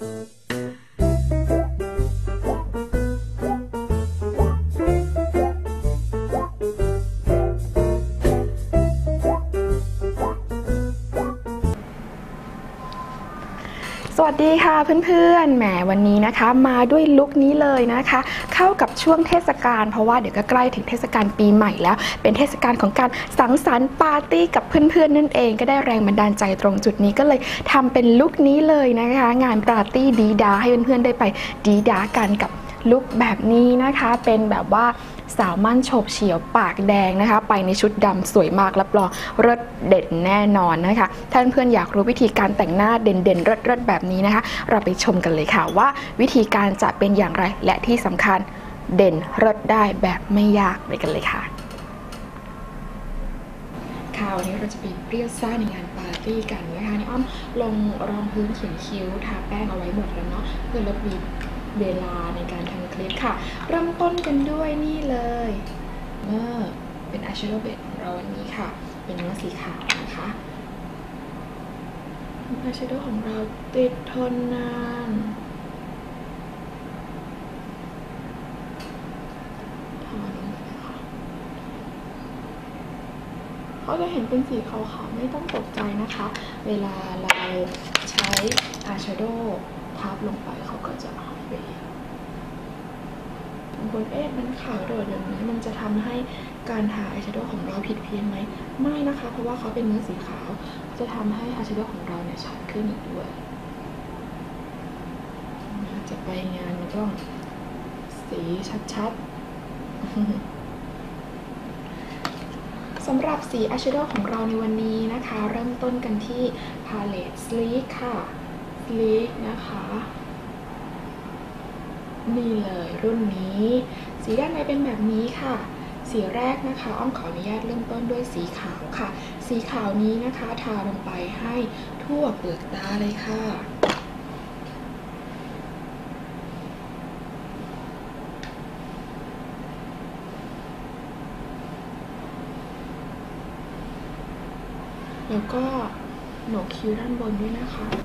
ส วัสดีค่ะเพื่อนๆ แหมวันนี้นะคะ มาด้วยลุคนี้เลยนะคะ เข้ากับช่วงเทศกาลเพราะว่าเดี๋ยวก็ใกล้ถึงเทศกาลปีใหม่แล้ว เป็นเทศกาลของการสังสรรค์ปาร์ตี้กับเพื่อนๆ นั่นเอง ก็ได้แรงบันดาลใจตรงจุดนี้ก็เลยทำเป็นลุคนี้เลยนะคะ งานปาร์ตี้ดีดาให้เพื่อนๆ ได้ไปดีดากันกับลุคแบบนี้นะคะ เป็นแบบว่า สาวมั่นโฉบเฉียวปากแดงนะคะ ไปในชุดดำสวยมากรับรองเลิศเด่นแน่นอนนะคะถ้านเพื่อนอยากรู้วิธีการแต่งหน้าเด่นๆเลิศๆแบบนี้นะคะ เราไปชมกันเลยค่ะว่า วิธีการจะเป็นอย่างไรและที่สำคัญเด่นเลิศได้แบบไม่ยากไปกันเลยค่ะค่ะวันนี้เราจะไปเปรี้ยวซ่าในงานปาร์ตี้กันนะคะนี่อ้อมลงรองพื้นเขียนคิ้วทาแป้งเอาไว้หมดแล้วเนาะเพื่อลดวี เวลาในการทำคลิปค่ะ เริ่มต้นกันด้วยนี่เลยเมื่อเป็นอายแชโดว์เบดของเราวันนี้ค่ะ เป็นเนื้อสีขาวนะคะอายแชโดว์ของเราติดทนนานทาลงไปเลยค่ะเขาจะเห็นเป็นสีขาวๆไม่ต้องตกใจนะคะ เวลาเราใช้อายแชโด ว์ทับลงไปเขาก็จะหายไปบางคนเอ๊ะมันขาวโดดอย่างนี้มันจะทำให้การทาอายแชโดว์ของเราผิดเพี้ยนไหมไม่นะคะ เพราะว่าเขาเป็นเนื้อสีขาว จะทำให้อายแชโดว์ของเราเนี่ยชัดขึ้นอีกด้วยจะไปงานมันต้องสีชัดๆสำหรับสีอายแชโดว์ของเราในวันนี้นะคะ เริ่มต้นกันที่พาเลต Sleek ค่ะ Sleek นะคะ นี่เลยรุ่นนี้ สีด้านในเป็นแบบนี้ค่ะ สีแรกนะคะอ้อมขออนุญาตเริ่มต้นด้วยสีขาวค่ะ สีขาวนี้นะคะ ทาลงไปให้ทั่วเปลือกตาเลยค่ะแล้วก็หนกคิ้วด้านบนด้วยนะคะ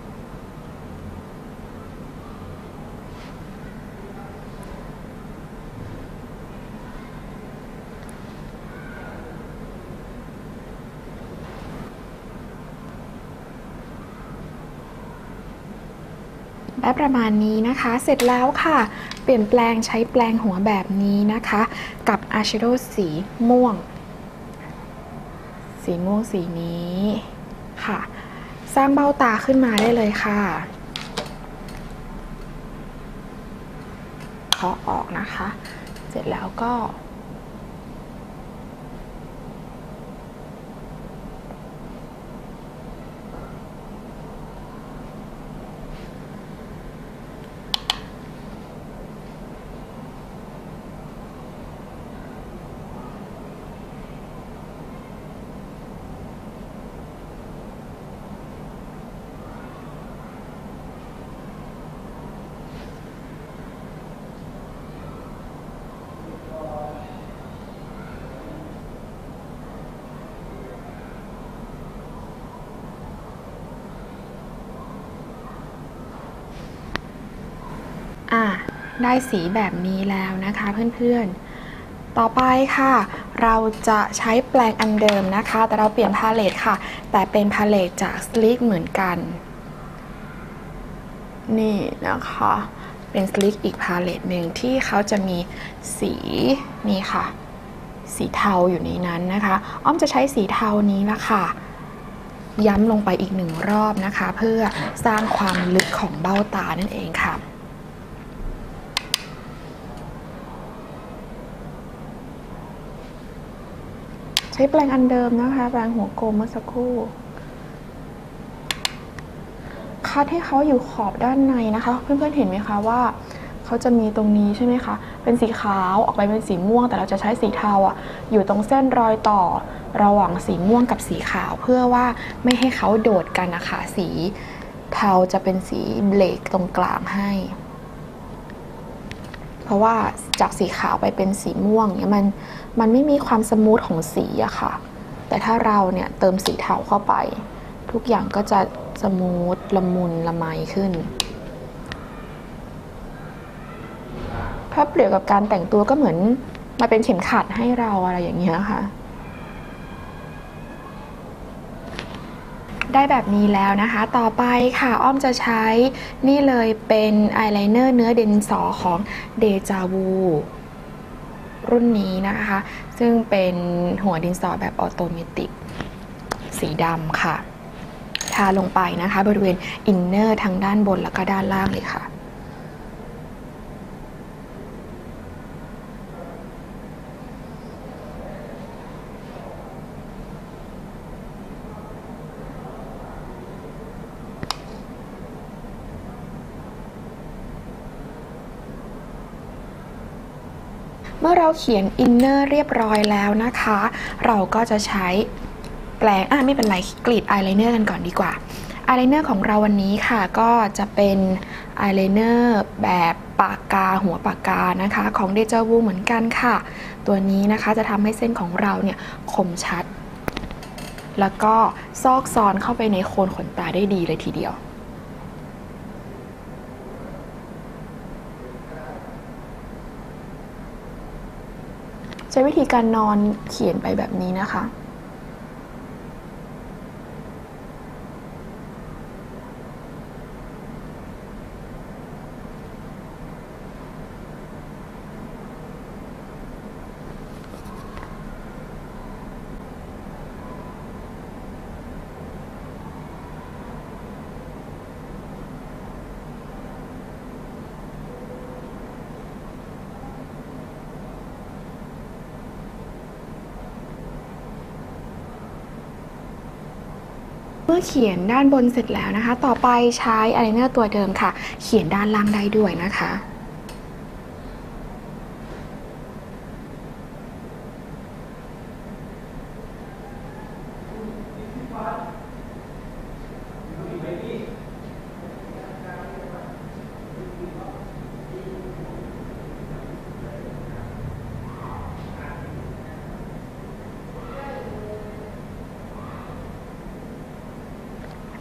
ได้ประมาณนี้นะคะ เสร็จแล้วค่ะ เปลี่ยนแปลงใช้แปลงหัวแบบนี้นะคะ กับอายแชโดสีม่วง สีม่วงสีนี้ค่ะ สร้างเบ้าตาขึ้นมาได้เลยค่ะเคาะออกนะคะ เสร็จแล้วก็ อะ ได้สีแบบนี้แล้วนะคะเพื่อนๆ ต่อไปค่ะ เราจะใช้แปลงอันเดิมนะคะ แต่เราเปลี่ยนพาเลตค่ะ แต่เป็นพาเลตจาก Sleek เหมือนกัน นี่นะคะ เป็น Sleek อีกพาเลตหนึ่งที่เขาจะมีสีนี่ค่ะ สีเทาอยู่ในนั้นนะคะ อ้อมจะใช้สีเทานี้ละค่ะย้ำลงไปอีกหนึ่งรอบนะคะ เพื่อสร้างความลึกของเบ้าตานั่นเองค่ะ ใช้แปรงอันเดิมนะคะ แปรงหัวโกมเมื่อสักครู่ คัดให้เขาอยู่ขอบด้านในนะคะ เพื่อนๆเห็นไหมคะว่าเขาจะมีตรงนี้ใช่ไหมคะ เป็นสีขาวออกไปเป็นสีม่วง แต่เราจะใช้สีเทาอะอยู่ตรงเส้นรอยต่อระหว่างสีม่วงกับสีขาว เพื่อว่าไม่ให้เขาโดดกันนะคะ สีเทาจะเป็นสีเบลกตรงกลางให้ เพราะว่าจากสีขาวไปเป็นสีม่วงเนี่ยมันมันไม่มีความสมูทของสีอะค่ะ แต่ถ้าเราเนี่ยเติมสีเทาเข้าไป ทุกอย่างก็จะสมูทละมุนละไมขึ้นภาพเปลี่ยบกับการแต่งตัวก็เหมือนมาเป็นเข็มขัดให้เราอะไรอย่างเงี้ยค่ะ ได้แบบนี้แล้วนะคะ ต่อไปค่ะอ้อมจะใช้นี่เลยเป็นอายไลเนอร์เนื้อดินสอของเดจาวูรุ่นนี้นะคะ ซึ่งเป็นหัวดินสอแบบออโตเมติกสีดำค่ะ ทาลงไปนะคะ บริเวณอินเนอร์ทางด้านบนแล้วก็ด้านล่างเลยค่ะ เมื่อเราเขียนอินเนอร์เรียบร้อยแล้วนะคะ เราก็จะใช้แปลงอะไม่เป็นไรกรีดอายไลเนอร์กันก่อนดีกว่าอายไลเนอร์ของเราวันนี้ค่ะ ก็จะเป็นอายไลเนอร์แบบปากกาหัวปากกานะคะ ของเดจาวูเหมือนกันค่ะ ตัวนี้นะคะจะทำให้เส้นของเราเนี่ยคมชัด แล้วก็ซอกซอนเข้าไปในโคนขนตาได้ดีเลยทีเดียว ใช้วิธีการนอนเขียนไปแบบนี้นะคะ เมื่อเขียนด้านบนเสร็จแล้วนะคะ ต่อไปใช้อายไลเนอร์ตัวเดิมค่ะ เขียนด้านล่างได้ด้วยนะคะ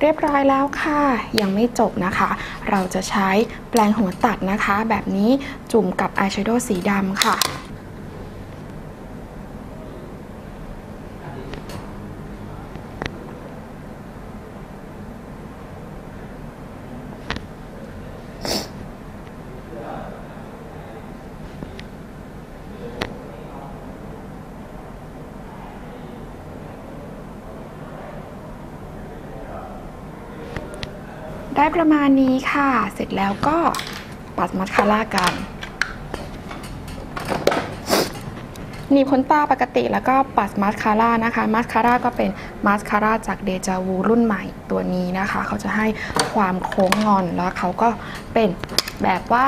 เรียบร้อยแล้วค่ะ ยังไม่จบนะคะ เราจะใช้แปรงหัวตัดนะคะ แบบนี้จุ่มกับอายแชโดว์สีดำค่ะ ได้ประมาณนี้ค่ะ เสร็จแล้วก็ปัดมัสคาร่ากัน หนีบขนตาปกติแล้วก็ปัดมัสคาร่านะคะ มัสคาร่าก็เป็นมัสคาร่าจากเดจาวูรุ่นใหม่ตัวนี้นะคะ เขาจะให้ความโค้งงอนแล้วเขาก็เป็นแบบว่า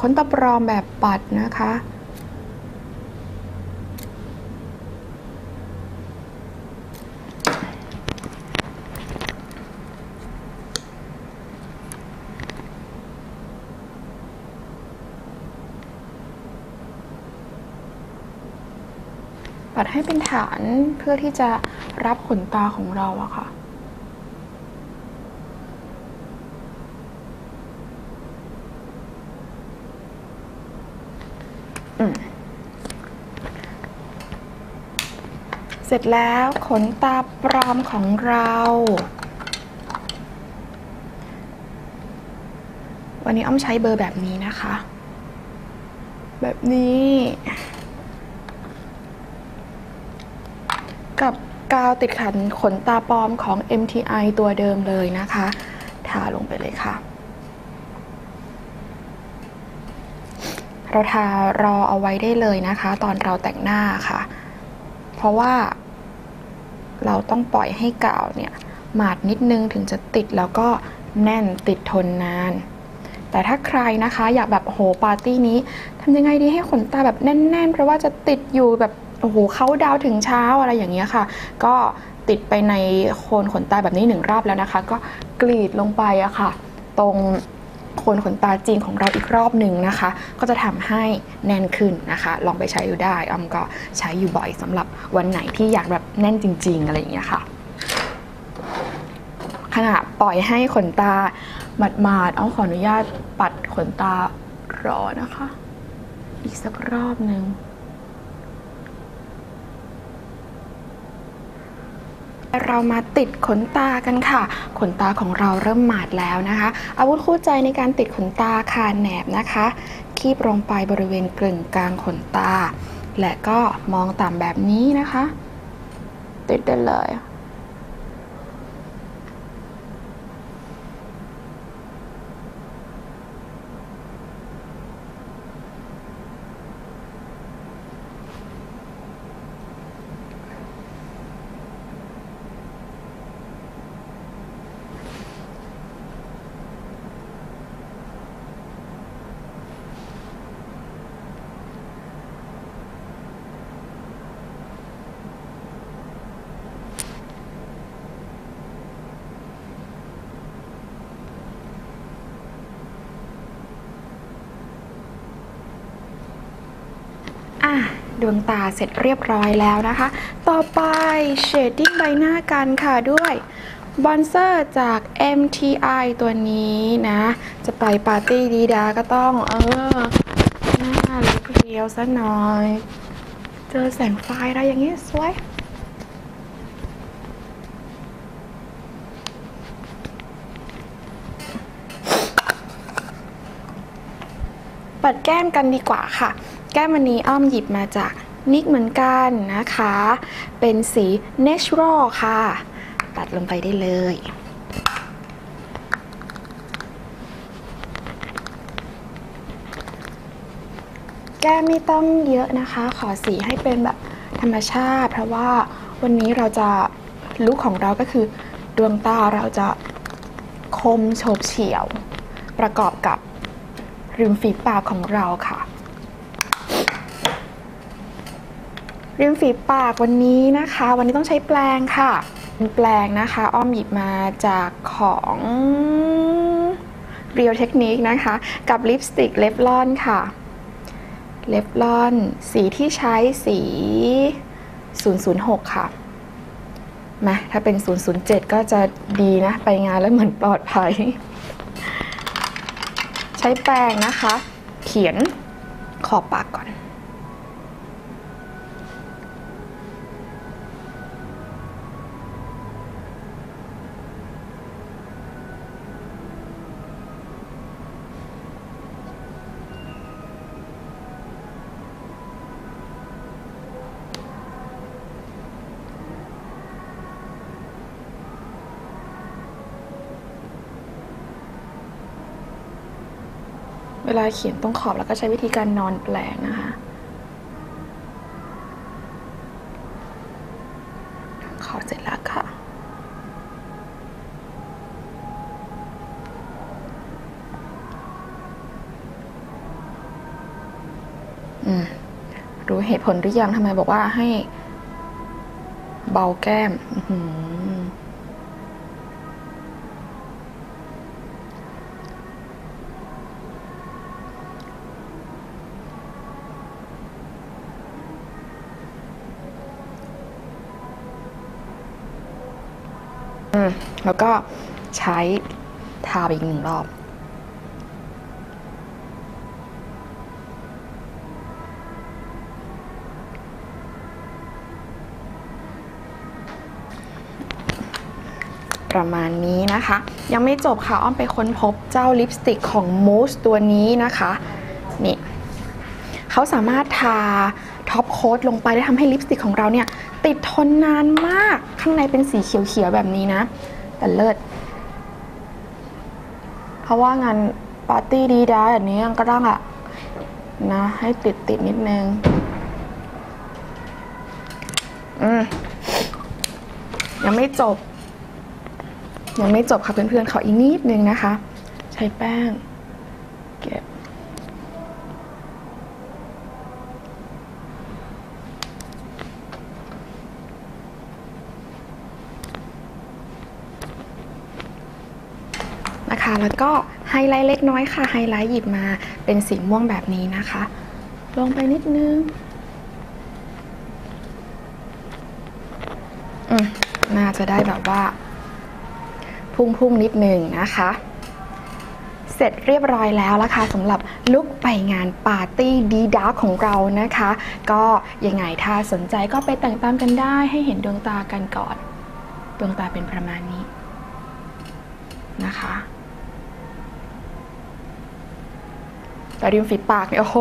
ขนตาปลอมแบบปัดนะคะัดให้เป็นฐานเพื่อที่จะรับขนตาของเราอะค่ะ เสร็จแล้วขนตาปลอมของเราวันนี้อ้อมใช้เบอร์แบบนี้นะคะ แบบนี้ กับ กาวติดขันขนตาปลอมของ MTI ตัวเดิมเลยนะคะ ทาลงไปเลยค่ะ เราทารอเอาไว้ได้เลยนะคะ ตอนเราแต่งหน้าค่ะ เพราะว่าเราต้องปล่อยให้กาวเนี่ยหมาดนิดนึงถึงจะติดแล้วก็แน่นติดทนนาน แต่ถ้าใครนะคะอยากแบบโหปาร์ตี้นี้ทำยังไงดีให้ขนตาแบบแน่น ๆ เพราะว่าจะติดอยู่แบบ โอ้โหเขาดาวถึงเช้าอะไรอย่างเงี้ยค่ะ ก็ติดไปในโคนขนตาแบบนี้หนึ่งรอบแล้วนะคะ ก็กรีดลงไปอะค่ะ ตรงโคนขนตาจริงของเราอีกรอบหนึ่งนะคะ ก็จะทำให้แน่นขึ้นนะคะ ลองไปใช้ดูได้ออมก็ใช้อยู่บ่อยสำหรับวันไหนที่อยากแบบแน่นจริง ๆ อะไรอย่างเงี้ยค่ะขณะปล่อยให้ขนตาหมาดๆอ้อมขออนุญาตปัดขนตารอนะคะ อีกสักรอบหนึ่ง เรามาติดขนตากันค่ะ ขนตาของเราเริ่มหมาดแล้วนะคะ อาวุธคู่ใจในการติดขนตาค่ะแหนบนะคะ คีบลงไปบริเวณกลึงกลางขนตา และก็มองต่ำแบบนี้นะคะ ติดได้เลย อะ ดวงตาเสร็จเรียบร้อยแล้วนะคะ ต่อไปเชดดิ้งใบหน้ากันค่ะด้วยบอนเซอร์จาก MTI ตัวนี้นะ จะไปปาร์ตี้ดีดาก็ต้อง เออ หน้าเลุกเรียวซะหน่อย เจอแสงไฟอะไรอย่างนี้สวยปัดแก้มกันดีกว่าค่ะ แก้มวันนี้อ้อมหยิบมาจากนิกเหมือนกันนะคะ เป็นสี natural ค่ะ ตัดลงไปได้เลยแก้ไม่ต้องเยอะนะคะ ขอสีให้เป็นแบบธรรมชาติ เพราะว่าวันนี้เราจะลุคของเราก็คือ ดวงตาเราจะคมโฉบเฉี่ยว ประกอบกับริมฝีปากของเราค่ะ ริมฝีปากวันนี้นะคะ วันนี้ต้องใช้แปรงค่ะเป็นแปรงนะคะ อ้อมหยิบมาจากของ Real Technique นะคะ กับลิปสติกเลฟลอนค่ะเลฟลอนสีที่ใช้สี 006 ค่ะมาถ้าเป็น 007 ก็จะดีนะ ไปงานแล้วเหมือนปลอดภัย ใช้แปรงนะคะ เขียนขอบปากก่อน วลาเขียนตรงขอบแล้วก็ใช้วิธีการนอนแปลงนะคะ ขอบเสร็จแล้วค่ะ อืม รู้เหตุผลหรือยังทำไมบอกว่าให้เบาแก้ม อืม แล้วก็ใช้ทาไปอีกหนึ่งรอบประมาณนี้นะคะ ยังไม่จบค่ะ อ้อมไปค้นพบเจ้าลิปสติกของ Mousse ตัวนี้นะคะ นี่เขาสามารถทาท็อปโค้ดลงไปได้ทำให้ลิปสติกของเราเนี่ย ติดทนนานมาก ข้างในเป็นสีเขียวๆแบบนี้นะ แต่เลิศ เพราะว่างานปาร์ตี้ดีดาแบบนี้ก็ต้องอะนะ ให้ติดติดๆนิดนึง อืมยังไม่จบ ยังไม่จบค่ะเพื่อนๆขออีกนิดนึงนะคะ ใช้แป้ง เก็บ นะคะ แล้วก็ไฮไลท์เล็กน้อยค่ะ ไฮไลท์หยิบมาเป็นสีม่วงแบบนี้นะคะ ลงไปนิดนึงอืมน่าจะได้แบบว่า พุ่งๆนิดนึงนะคะเสเสร็จเรียบร้อยแล้วละค่ะสำหรับลุกไปงานปาร์ตี้ดีดาร์ของเรานะคะ ก็ยังไงถ้าสนใจก็ไปแต่งตามกันได้ให้เห็นดวงตากันก่อน ดวงตาเป็นประมาณนี้นะคะ แต่ริมฝีปากเนี่ยโอ้โห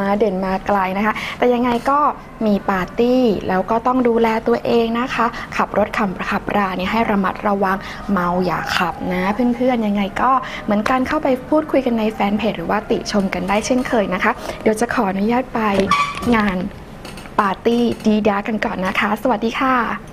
มาเด่นมาไกลนะคะ แต่ยังไงก็มีปาร์ตี้แล้วก็ต้องดูแลตัวเองนะคะ ขับรถขับขับราเนี่ยให้ระมัดระวังเมาอย่าขับนะ เพื่อนๆยังไงก็เหมือนกันเข้าไปพูดคุยกันในแฟนเพจหรือว่าติชมกันได้เช่นเคยนะคะ เดี๋ยวจะขออนุญาตไปงานปาร์ตี้ดีดากันก่อนนะคะ สวัสดีค่ะ